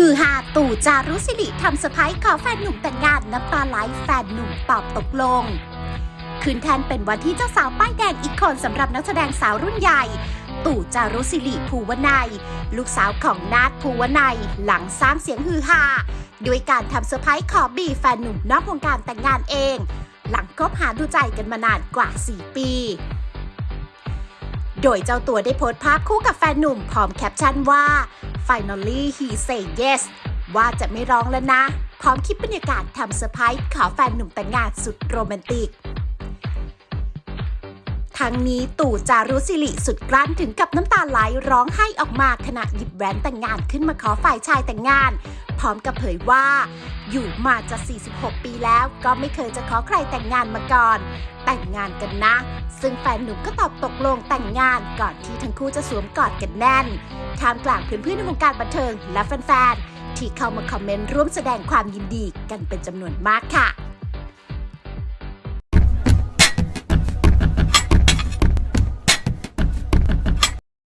ฮือฮาตู่จารุสิริทำเซอร์ไพรส์ขอแฟนหนุ่มแต่งงานน้ำตาไหลแฟนหนุ่มตอบตกลง คืนแทนเป็นวันที่เจ้าสาวป้ายแดงอีกคนสำหรับนักแสดงสาวรุ่นใหญ่ ตู่จารุสิริภูวนัยลูกสาวของนาฏภูวนัยหลังสร้างเสียงฮือฮาด้วยการทำเซอร์ไพรส์ขอบีแฟนหนุ่มนอกวงการแต่งงานเอง หลังคบหาดูใจกันมานานกว่า 4 ปี โดยเจ้าตัวได้โพสต์ภาพคู่กับแฟนหนุ่มพร้อมแคปชั่นว่า finally he say yes ว่าจะไม่ร้องแล้วนะ พร้อมคลิปบรรยากาศทำเซอร์ไพรส์ขอแฟนหนุ่มแต่งงานสุดโรแมนติกทั้งนี้ตู่จารุสิริสุดกลั้นถึงกับน้ำตาไหลร้องไห้ออกมาขณะหยิบแหวนแต่งงานขึ้นมาขอฝ่ายชายแต่งงาน พร้อมกับเผยว่า อยู่มาจะ 46 ปีแล้วก็ไม่เคยจะขอใครแต่งงานมาก่อน แต่งงานกันนะ ซึ่งแฟนหนุ่มก็ตอบตกลงแต่งงานก่อนที่ทั้งคู่จะสวมกอดกันแน่นท่ามกลางเพื่อนๆในวงการบันเทิงและแฟนๆที่เข้ามาคอมเมนต์ร่วมแสดงความยินดีกันเป็นจำนวนมากค่ะ